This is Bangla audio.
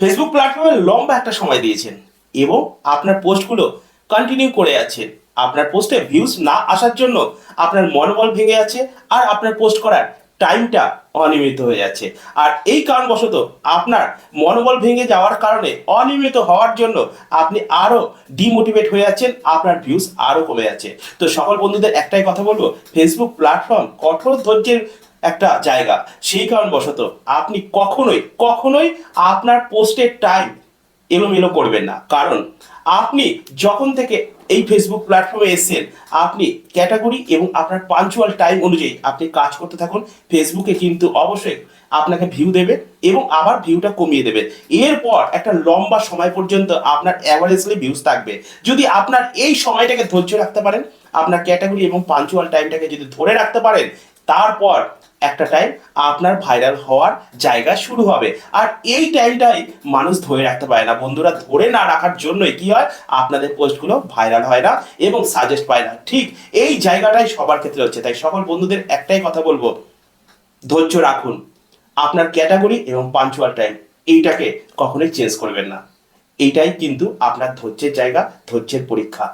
ফেসবুক প্ল্যাটফর্মে লম্বা একটা সময় দিয়েছেন এবং আপনার পোস্টগুলো কন্টিনিউ করে যাচ্ছেন আপনার পোস্টে ভিউজ না আসার জন্য আপনার মনোবল ভেঙে যাচ্ছে আর আপনার পোস্ট করার টাইমটা অনিয়মিত হয়ে যাচ্ছে। আর এই কারণবশত আপনার মনোবল ভেঙে যাওয়ার কারণে অনিয়মিত হওয়ার জন্য আপনি আরও ডিমোটিভেট হয়ে যাচ্ছেন, আপনার ভিউজ আরও কমে যাচ্ছে। তো সকল বন্ধুদের একটাই কথা বলব ফেসবুক প্ল্যাটফর্ম কঠোর ধৈর্যের একটা জায়গা। সেই কারণবশত আপনি কখনোই কখনোই আপনার পোস্টের টাইম এলোমেলো করবেন না। কারণ আপনি যখন থেকে এই ফেসবুক প্ল্যাটফর্মে এসেছেন, আপনি ক্যাটাগরি এবং আপনার পাঞ্চুয়াল টাইম অনুযায়ী আপনি কাজ করতে থাকুন। ফেসবুকে কিন্তু অবশ্যই আপনাকে ভিউ দেবে এবং আবার ভিউটা কমিয়ে দেবে। এরপর একটা লম্বা সময় পর্যন্ত আপনার অ্যাভারেজলি ভিউজ থাকবে। যদি আপনার এই সময়টাকে ধৈর্য রাখতে পারেন, আপনার ক্যাটাগরি এবং পাঞ্চুয়াল টাইমটাকে যদি ধরে রাখতে পারেন তারপর একটা টাইম আপনার ভাইরাল হওয়ার জায়গা শুরু হবে। আর এই টাইমটাই মানুষ ধরে রাখতে পারে না। বন্ধুরা, ধরে না রাখার জন্যই কি হয়? আপনাদের পোস্টগুলো ভাইরাল হয় না এবং সাজেস্ট পায় না। ঠিক এই জায়গাটাই সবার ক্ষেত্রে হচ্ছে। তাই সকল বন্ধুদের একটাই কথা বলব, ধৈর্য রাখুন। আপনার ক্যাটাগরি এবং পাঞ্চুয়াল টাইম এইটাকে কখনোই চেঞ্জ করবেন না। এইটাই কিন্তু আপনার ধৈর্যের জায়গা, ধৈর্যের পরীক্ষা।